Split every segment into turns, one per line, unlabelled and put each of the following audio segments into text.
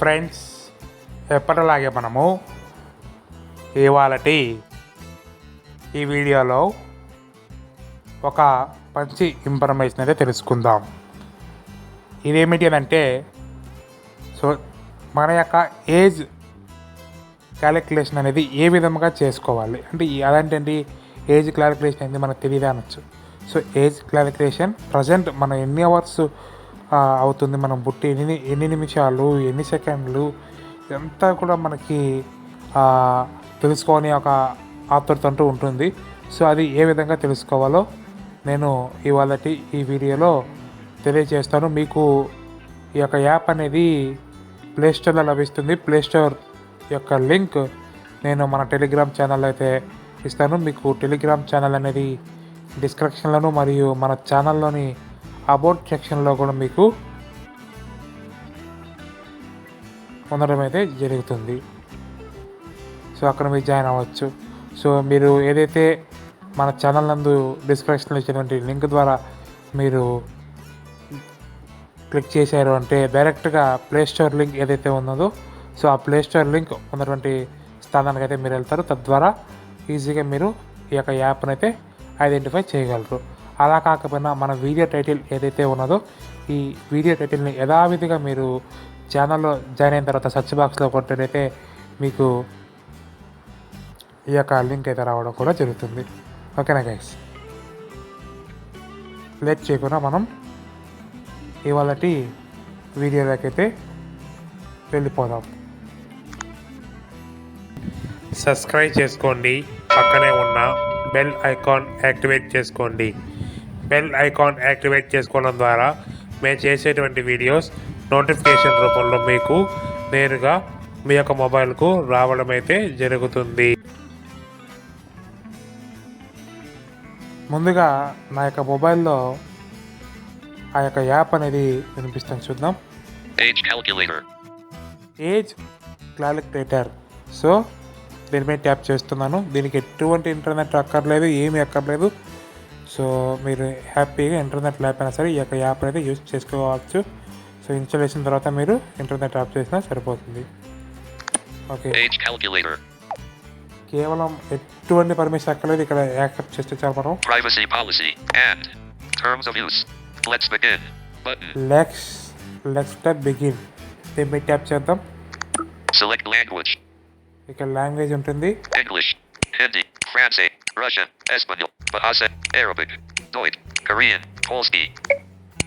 Friends ఎప్పటిలాగే మనము ఇవాళటి ఈ వీడియోలో ఒక మంచి ఇన్ఫర్మేషన్ అయితే తెలుసుకుందాం. ఇదేమిటి అని అంటే సో మన యొక్క ఏజ్ క్యాలిక్యులేషన్ అనేది ఏ విధంగా చేసుకోవాలి? అంటే అలాంటి అదేంటండి ఏజ్ క్యాలిక్యులేషన్ అనేది మనకు తెలియదు అనొచ్చు. సో ఏజ్ క్యాలిక్యులేషన్ ప్రజెంట్ మనం ఎన్ని అవర్స్ అవుతుంది. మనం బుట్టి ఎన్ని ఎన్ని నిమిషాలు ఎన్ని సెకండ్లు ఇదంతా కూడా మనకి ఆ, తెలుసుకోని ఒక ఆతృత అంటూ ఉంటుంది. సో అది ఏ విధంగా తెలుసుకోవాలో నేను ఇవాళ ఈ వీడియోలో తెలియజేస్తాను. మీకు ఈ యొక్క యాప్ అనేది ప్లే స్టోర్లో లభిస్తుంది. ప్లేస్టోర్ యొక్క లింక్ నేను మన టెలిగ్రామ్ ఛానల్ అయితే ఇస్తాను. మీకు టెలిగ్రామ్ ఛానల్ అనేది డిస్క్రిప్షన్లను మరియు మన ఛానల్లోని అబౌట్ సెక్షన్లో కూడా మీకు పొందడం అయితే జరుగుతుంది. సో అక్కడ మీరు జాయిన్ అవ్వచ్చు. సో మీరు ఏదైతే మన ఛానల్ నందు డిస్క్రిప్షన్లో ఇచ్చినటువంటి లింక్ ద్వారా మీరు క్లిక్ చేశారు అంటే డైరెక్ట్గా ప్లేస్టోర్ లింక్ ఏదైతే ఉన్నదో సో ఆ ప్లేస్టోర్ లింక్ ఉన్నటువంటి స్థానానికి అయితే మీరు వెళ్తారు. తద్వారా ఈజీగా మీరు ఈ యొక్క యాప్ని అయితే ఐడెంటిఫై చేయగలరు. అలా కాకపోయినా మన వీడియో టైటిల్ ఏదైతే ఉన్నదో ఈ వీడియో టైటిల్ని యథావిధిగా మీరు ఛానల్లో జాయిన్ అయిన తర్వాత సర్చ్ బాక్స్లో కొట్టినైతే మీకు ఈ యొక్క లింక్ అయితే రావడం కూడా జరుగుతుంది. ఓకేనా గైస్ లేట్ చేయకుండా మనం ఇవాళటి వీడియోలోకైతే అయితే వెళ్ళిపోదాం. సబ్స్క్రైబ్ చేసుకోండి. పక్కనే ఉన్న బెల్ ఐకాన్ యాక్టివేట్ చేసుకోండి. బెల్ ఐకాన్ యాక్టివేట్ చేసుకోవడం ద్వారా మేము చేసేటువంటి వీడియోస్ నోటిఫికేషన్ రూపంలో మీకు నేరుగా మీ యొక్క మొబైల్కు రావడం అయితే జరుగుతుంది. ముందుగా నా యొక్క మొబైల్లో ఆ యొక్క యాప్ అనేది వినిపిస్తాను చూద్దాం. ఏజ్ క్యాలిక్యులేటర్ సో దీని మీద ట్యాప్ చేస్తున్నాను. దీనికి ఎటువంటి ఇంటర్నెట్ అక్కర్లేదు ఏమీ అక్కర్లేదు. సో మీరు హ్యాపీగా ఇంటర్నెట్ లేకపోయినా సరే ఈ యొక్క యాప్ అనేది యూజ్ చేసుకోవచ్చు సో ఇన్స్టాలేషన్ తర్వాత మీరు ఇంటర్నెట్ ఆఫ్ చేసినా సరిపోతుంది ఓకే. కేవలం ఎటువంటి పర్మిషన్ అక్కర్లేదు ఇక్కడ యాక్సెప్ట్ చేస్తే చాలు మనం
policy. And. Terms of use. Let's begin. Button.
Let's let's type begin దీని మీద ట్యాప్ చేద్దాం
Select language.
ఇక్కడ లాంగ్వేజ్ ఉంటుంది
English. Hindi. France. Russian. Espanol. Bahasa. Arabic. Deutsch. Korean. Polski.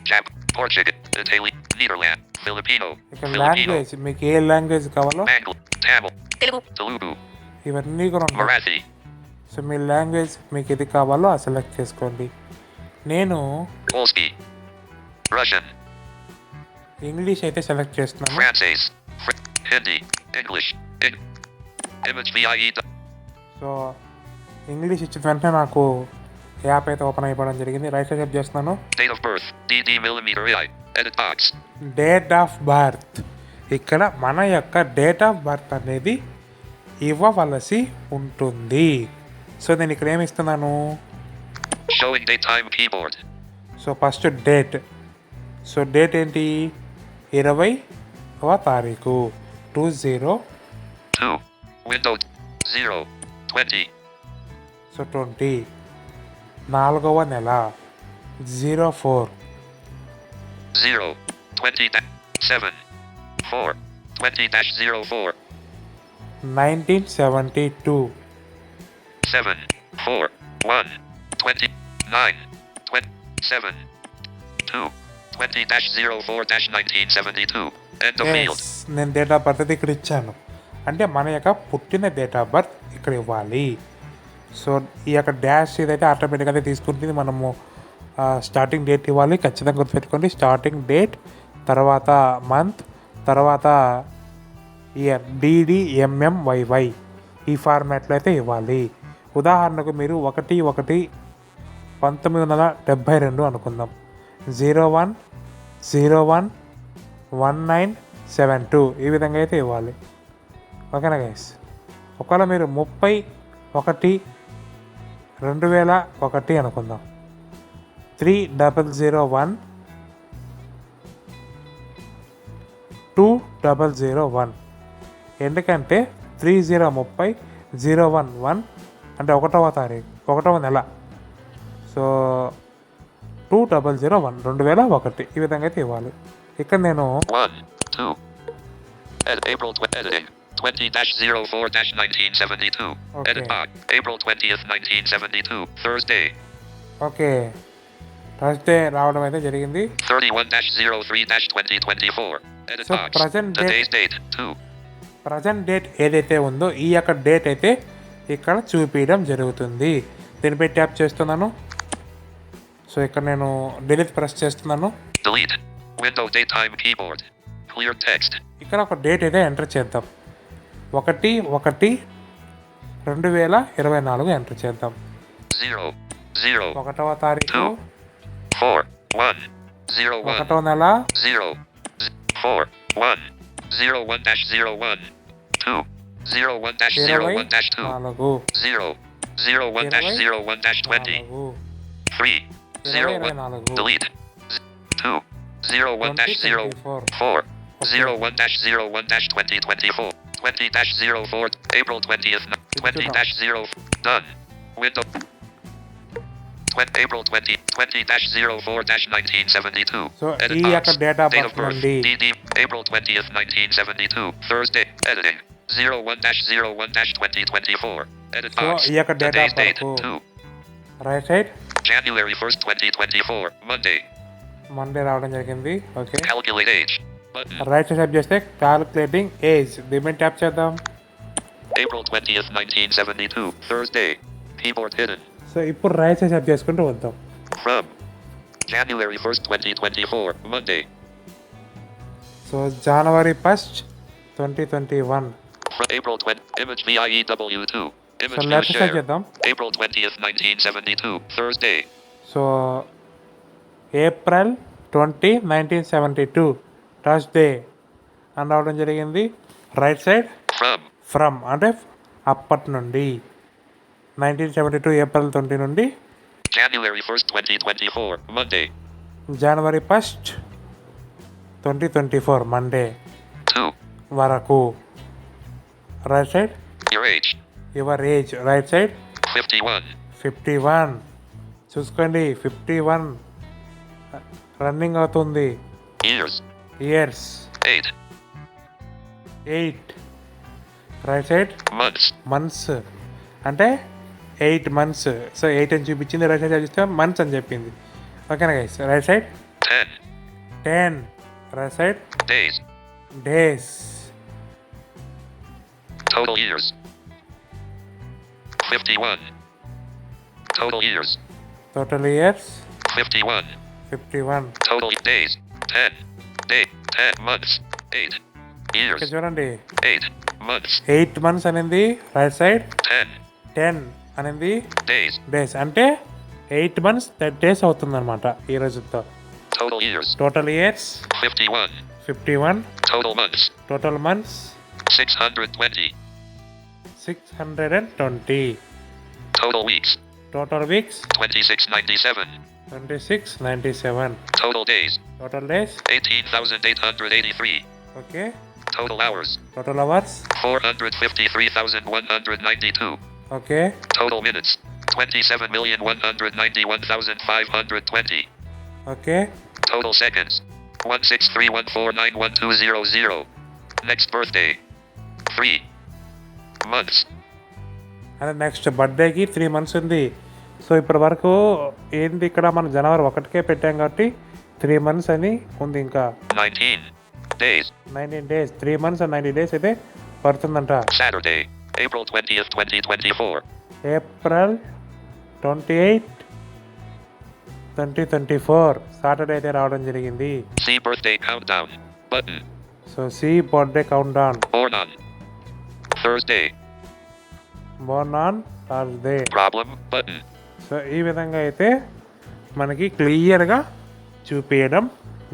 Jap. Portuguese. Italian. Netherlands. Filipino. Filipino.
Language మీకు ఏ language కావాలో
Bengal. Tamil. Telugu.
ఇవన్నీ కూడా ఉంటాయి
Marathi.
సో మీ లాంగ్వేజ్ మీకు ఏది కావాలో ఆ సెలెక్ట్ చేసుకోండి నేను
Polski. Russian.
ఇంగ్లీష్ అయితే సెలెక్ట్ చేస్తున్నాను
Francaise. Fr- Hindi. English. Image VIE.
So English ఇచ్చిన వెంటనే నాకు యాప్ అయితే ఓపెన్ అయిపోవడం జరిగింది. రైట్ సైడ్ చేస్తున్నాను.
Edit box.
Date of birth ఇక్కడ మన యొక్క డేట్ ఆఫ్ బర్త్ అనేది ఇవ్వవలసి ఉంటుంది. సో నేను ఇక్కడ ఏమి ఇస్తున్నాను. So first date so date ఏంటి? ఇరవైవ తారీఖు. టూ జీరో సో ట్వంటీ నాలుగవ నెల zero four
0. 20. da- 7. 4. 20 dash 04.
Nineteen seventy two
7. 4. 1. 20. 9. 27. 2. 20 dash 04 dash 1972. End of field.
Yes నేను డేట్ ఆఫ్ బర్త్ అయితే ఇక్కడ ఇచ్చాను అంటే మన యొక్క పుట్టిన డేట్ ఆఫ్ బర్త్ ఇక్కడ ఇవ్వాలి సో ఈ యొక్క డ్యాష్ ఏదైతే ఆటోమేటిక్గా తీసుకుంటుంది. మనము స్టార్టింగ్ డేట్ ఇవ్వాలి. ఖచ్చితంగా గుర్తుపెట్టుకోండి. స్టార్టింగ్ డేట్ తర్వాత మంత్ తర్వాత year D D M M Y Y ఈ ఫార్మాట్లో అయితే ఇవ్వాలి. ఉదాహరణకు మీరు ఒకటి ఒకటి పంతొమ్మిది వందల డెబ్భై రెండు అనుకుందాం. Zero one zero one one nine seven two ఈ విధంగా అయితే ఇవ్వాలి. ఓకేనా గైస్ ఒకవేళ మీరు ముప్పై ఒకటి రెండు వేల ఒకటి అనుకుందాం. Three double zero one two double zero one ఎందుకంటే త్రీ జీరో ముప్పై జీరో వన్ వన్ అంటే ఒకటవ తారీఖు ఒకటవ నెల. So two double zero one రెండు వేల ఒకటి. ఈ విధంగా అయితే ఇవ్వాలి. ఇక్కడ నేను
1, 2. Ed- April tw- editing. 20 04 1972. Edit
Okay.
box. April 20th, 1972. Thursday.
Okay Thursday రావడం అయితే జరిగింది
31 03 2024. Edit
So,
box.
present date-
Today's date. 2.
Present date ఏదైతే ఉందో ఈ యొక్క డేట్ అయితే ఇక్కడ చూపించడం జరుగుతుంది దీనిపై ట్యాప్ చేస్తున్నాను సో ఇక్కడ నేను డిలీట్ ప్రెస్ చేస్తున్నాను
Delete. Window daytime keyboard. Clear text.
ఇక్కడ ఒక డేట్ అయితే ఎంటర్ చేద్దాం ఒకటి ఒకటి రెండు వేల ఇరవై నాలుగు ఎంటర్ చేద్దాం
0. 0.
ఒకటవ తారీఖు
4. 1. 0 1.
ఒకటవ నెల
0. z- 4. 1. 0 1 dash 0 1. 2. 0 1 dash 0
ఇరవై
1 dash 2.
నాలుగు
0. 0 1 dash
ఇరవై
0 1 dash 20.
నాలుగు
3.
ఇరవై
0
ఇరవై
1.
నాలుగు
Delete. Z- 2. 0 1 dash 0
four
4. 0 1 dash 0 1 dash 2024. 20 dash 0 4. April 20th. n- 20 dash 0. Done. Window. 20, April 20. 20 dash 0 4 dash 1972.
So,
Edit
ఈ
box.
యొక్క date of
Date
birth
of birth.
నుండి-
DD. April 20th 1972. Thursday. Editing. 0 1 dash 0 1 dash 2024. Edit
So,
box.
ఈ యొక్క date of
Today's date.
birth.
2.
Right side
January 1st 2024. Monday.
Monday రావడం జరిగింది okay
Calculate age. Button.
Right side tap చేస్తే calculating age దీని మీద tap చేద్దాం
April 20th, 1972, Thursday. Keyboard hidden.
So ఇప్పుడు right side tap చేసుకుంటూ వద్దాం
From January 1st, 2024, Monday.
So January first twenty twenty one
From April 20, image VIEW2.
So
Image view
left side
share.
చేద్దాం
April 20th, 1972, Thursday.
So April twenty nineteen seventy two Thursday అని రావడం జరిగింది. Right side from అంటే అప్పటి నుండి. Nineteen seventy two April twenty నుండి.
January 1st, 2024, Monday.
January first twenty twenty four Monday
2.
వరకు right side.
Your age
right side
51.
Fifty one చూసుకోండి fifty one running అవుతుంది
Years.
Years
8.
Eight right side
Months.
Months అంటే eight months so eight అని చూపించింది right side చూస్తే months అని చెప్పింది ఓకేనా guys right side
10.
Ten right side
Days.
Days
Total years. 51. Total years.
Total years
51.
Fifty one
Total days. 10. Day. 10 months. 8. Years.
ఇక్కడ చూడండి
8. Months.
Eight months అనేది right side
10.
Ten అనేది
Days.
డేస్ అంటే eight months thirty days అవుతుందన్నమాట ఈ రోజుతో
Total years.
Total years
51.
Fifty one
Total months.
Total months
620.
Six hundred and twenty
Total weeks.
Total weeks
2697.
Twenty six ninety seven
Total days.
Total days
18,883.
Okay
Total hours.
Total hours
453,192.
Okay
Total minutes. 27,191,520.
Okay
Total seconds. 16314912000. Next birthday. 3. Months.
అదే next బర్త్డేకి three months ఉంది so ఇప్పటి వరకు ఏంది ఇక్కడ మనం జనవరి ఒకటికే పెట్టాం కాబట్టి త్రీ మంత్స్ అని ఉంది ఇంకా
19. Days.
Nineteen days three months and ninety days అయితే పడుతుందంట
Saturday. April 20th, 2024.
April twenty eight twenty twenty four Saturday అయితే రావడం జరిగింది
See birthday countdown. Button.
So see birthday countdown
Born on. Thursday.
Born on Thursday
Problem. Button.
సో ఈ విధంగా అయితే మనకి క్లియర్గా చూపించడం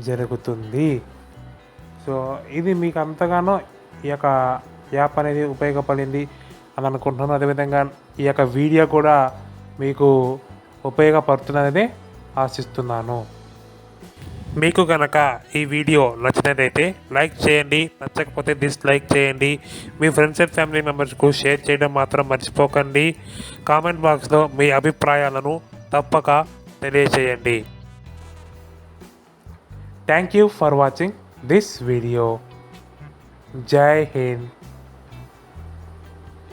జరుగుతుంది. సో ఇది మీకు అంతగానో ఈ యొక్క యాప్ అనేది ఉపయోగపడింది అని అనుకుంటున్నాను. అదేవిధంగా ఈ యొక్క వీడియో కూడా మీకు ఉపయోగపడుతున్నదని ఆశిస్తున్నాను. మీకు కనుక ఈ వీడియో నచ్చినట్లయితే లైక్ చేయండి నచ్చకపోతే డిస్లైక్ చేయండి. మీ ఫ్రెండ్స్ అండ్ ఫ్యామిలీ మెంబర్స్కు షేర్ చేయడం మాత్రం మర్చిపోకండి. కామెంట్ బాక్స్లో మీ అభిప్రాయాలను తప్పక తెలియజేయండి
Thank you for watching this video. Jai Hind.